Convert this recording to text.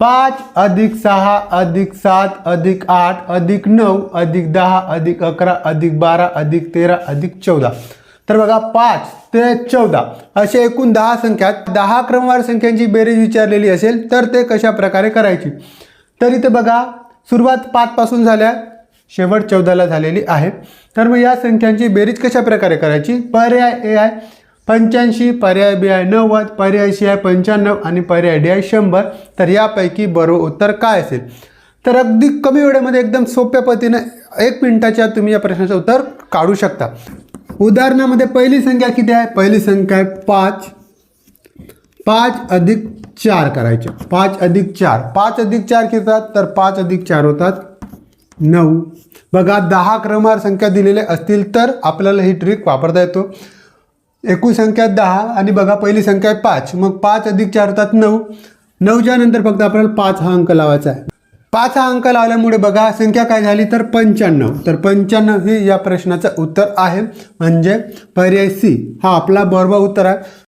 पाच अधिक सहा अधिक सात अधिक आठ अधिक नऊ अधिक दहा अधिक अकरा अधिक बारा अधिक तेरा अधिक चौदा. तर बघा पाच ते चौदा. असे एकूण दहा संख्यात दहा क्रमवार संख्यांची बेरीज विचारलेली असेल तर ते कशा प्रकारे करायची? तर इथे बघा सुरुवात पाचपासून झाल्या शेवट चौदाला झालेली आहे. तर मग या संख्यांची बेरीज कशा प्रकारे करायची? पर्याय ए आहे. पंच्याऐंशी पर्याय बी आहे नव्वद पर्याय सी आहे पंच्याण्णव आणि पर्याय डी आहे शंभर. तर यापैकी बरोबर उत्तर काय असेल? तर अगदी कमी वेळेमध्ये एकदम सोप्या पद्धतीनं एक मिनिटाच्या तुम्ही या प्रश्नाचं उत्तर काढू शकता. उदाहरणामध्ये पहिली संख्या किती आहे? पहिली संख्या आहे पाच. पाच अधिक चार करायचे. पाच अधिक चार. पाच अधिक चार किती होतात? तर पाच अधिक चार होतात नऊ. बघा दहा क्रमार संख्या दिलेल्या असतील तर आपल्याला ही ट्रिक वापरता येतो. एकूण संख्या दहा आणि बघा पहिली संख्या आहे पाच. मग पाच अधिक चार होतात नऊ. नऊच्या नंतर फक्त आपल्याला पाच हा अंक लावायचा आहे. पाच हा अंक लावल्यामुळे बघा संख्या काय झाली तर पंच्याण्णव. तर पंच्याण्णव ही या प्रश्नाचं उत्तर आहे. म्हणजे पर्याय सी हा आपला बरोबर उत्तर आहे.